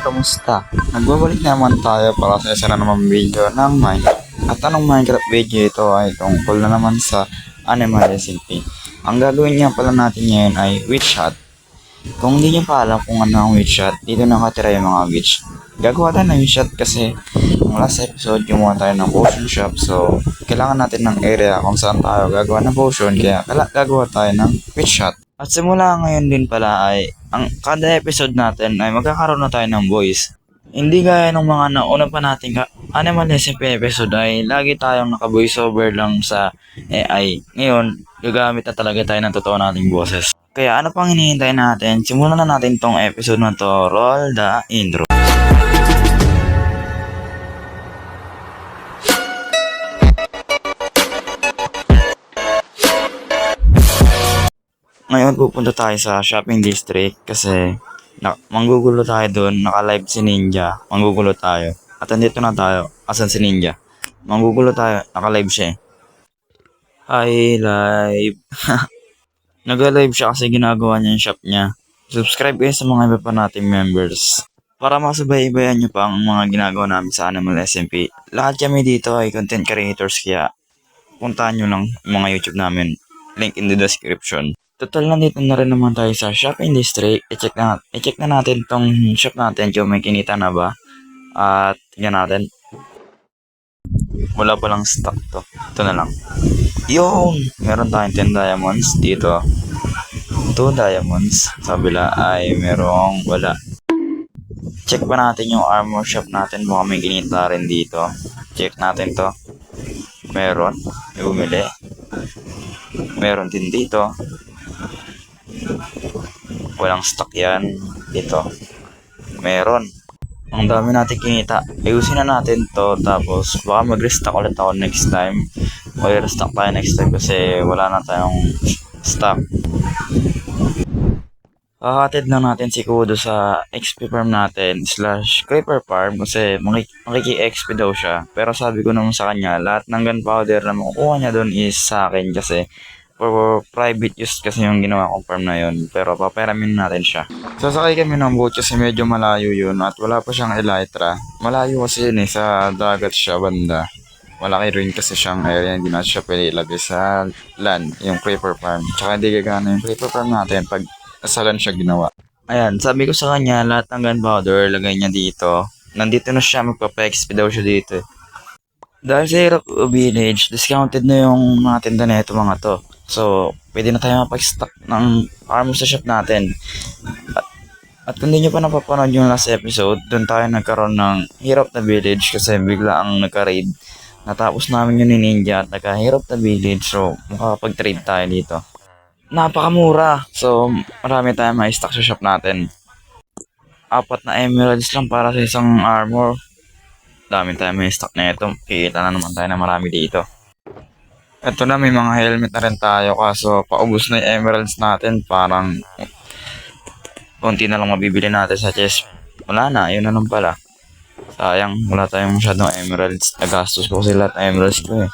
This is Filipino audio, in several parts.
kamusta? Nagbabalik naman tayo para sa isa na naman video ng Minecraft. At anong Minecraft video ito ay tungkol na naman sa Animal Recipe. Ang gagawin nga pala natin ngayon ay witch hut. Kung hindi nyo pa alam kung ano ang witch hut, dito nakatira yung mga witch. Gagawa tayo ng witch hut kasi ang last episode gumawa tayo ng potion shop so kailangan natin ng area kung saan tayo gagawa ng potion kaya gagawa tayo ng witch hut. At simula ngayon din pala ay ang kada episode natin ay magkakaroon na tayo ng voice. Hindi gaya ng mga nauna pa nating Animal SMP episode ay lagi tayong naka-voiceover lang sa AI. Ngayon, gagamit na talaga tayo ng totoo nating boses. Kaya ano pang hinihintay natin? Simulan na natin tong episode na to. Roll the intro. Ngayon pupunta tayo sa shopping district kasi na, manggugulo tayo doon, naka-live si Ninja. Manggugulo tayo. At andito na tayo. Asan si Ninja? Manggugulo tayo, naka-live siya. eh. Hi, live. Nag-live siya kasi ginagawa niya yung shop niya. Subscribe kayo sa mga iba pa nating members. Para masabay-ibayan nyo pa ang mga ginagawa namin sa Animal SMP. Lahat kami dito ay content creators kaya puntahan nyo lang mga YouTube namin. Link in the description. Total nandito na rin naman tayo sa shopping district. I-check na, i-check na natin tong shop natin kung may kinita na ba. At tingnan natin. Wala pa lang stock to. Ito na lang. Yung! Meron tayong 10 diamonds dito. 2 diamonds. Sa kabila ay merong wala. Check pa natin yung armor shop natin. Baka may kinita rin dito. Check natin to. Meron. May bumili. Meron din dito. Walang stock yan. Dito. Meron. Ang dami natin kinita. Ayusin na natin to. Tapos baka mag-restock ulit ako next time. Mag-restock tayo next time kasi wala na tayong stock. Hahatid lang natin si Kudo sa XP farm natin slash creeper farm kasi makik- makiki-XP daw siya. Pero sabi ko naman sa kanya, lahat ng gunpowder na makukuha niya doon is sa akin kasi for private use kasi yung ginawa kong farm na yun. Pero paperamin natin siya. Sasakay kami ng boat kasi medyo malayo yun at wala pa siyang elytra. Malayo kasi yun eh, sa dagat siya banda. Malaki rin kasi siyang area, hindi na siya pwede ilagay sa land, yung creeper farm. Tsaka hindi gagana yung creeper farm natin pag sa land siya ginawa. Ayan, sabi ko sa kanya, lahat ng gunpowder, lagay niya dito. Nandito na siya, magpapa-XP daw siya dito. eh. Dahil sa Hirap Village, discounted na yung mga tinda na ito mga to. So, pwede na tayo mapag-stock ng armor sa shop natin. At, at kung hindi nyo pa napapanood yung last episode, doon tayo nagkaroon ng Hirap na Village kasi bigla ang nagka-raid. Natapos namin yun ni Ninja at nagka-Hirap na Village so makakapag-trade tayo dito. Napakamura! So, marami tayong ma-stock sa shop natin. Apat na emeralds lang para sa isang armor. Dami tayong may stock na ito. Kikita na naman tayo na marami dito. Ito na, may mga helmet na rin tayo kaso paubos na yung emeralds natin. Parang konti na lang mabibili natin sa chest. Wala na, yun na lang pala. Sayang, wala tayong masyadong emeralds. Nagastos ko kasi lahat ng emeralds ko eh.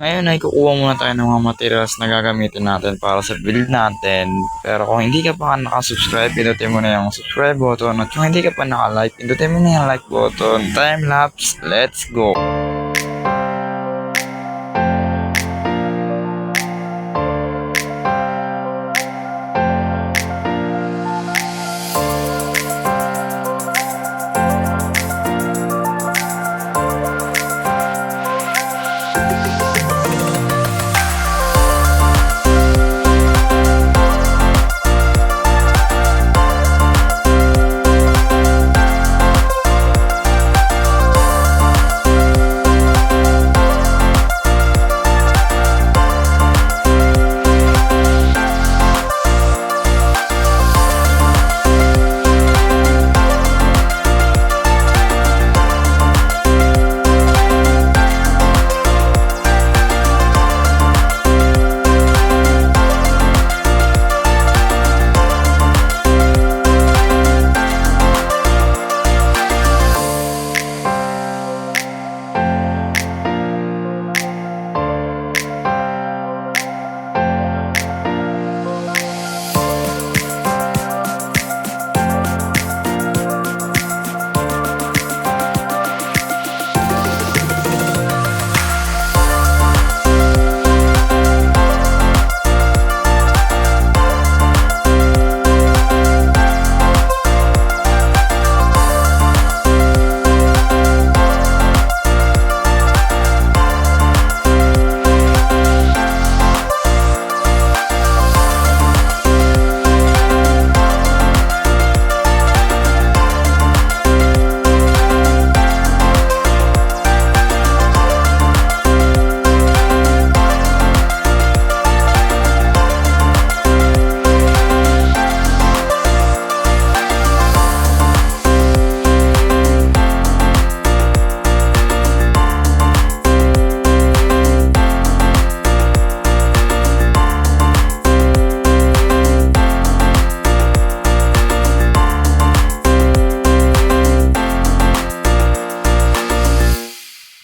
Ngayon ay kukuha muna tayo ng mga materials na gagamitin natin para sa build natin. Pero kung hindi ka pa nakasubscribe, pindutin mo na yung subscribe button. At kung hindi ka pa nakalike, pindutin mo na yung like button. Time lapse, let's go!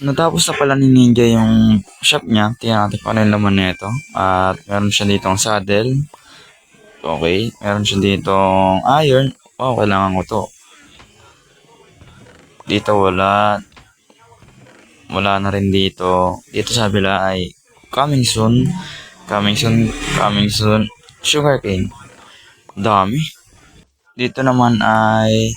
Natapos na pala ni Ninja yung shop niya. Tingnan natin kung ano yung laman nito. At meron siya ditong saddle. Okay. Meron siya ditong iron. Oh, kailangan ko to. Dito wala. Wala na rin dito. Dito sa kabila ay coming soon. Coming soon. Coming soon. Sugarcane. Dami. Dito naman ay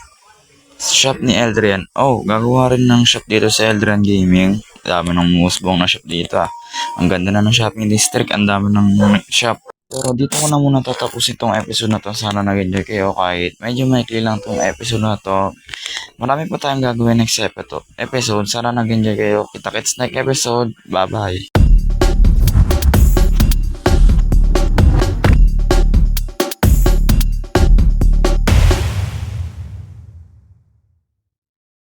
shop ni Eldrian. Oh, gagawa rin ng shop dito sa Eldrian Gaming. Dami ng musbong na shop dito ah. Ang ganda na ng shopping district. Ang dami ng shop. Pero dito ko na muna tatapusin tong episode na to. Sana nag-enjoy kayo kahit medyo maikli lang tong episode na to. Marami pa tayong gagawin next episode. Sana nag-enjoy kayo. Kita-kits next episode. Bye-bye.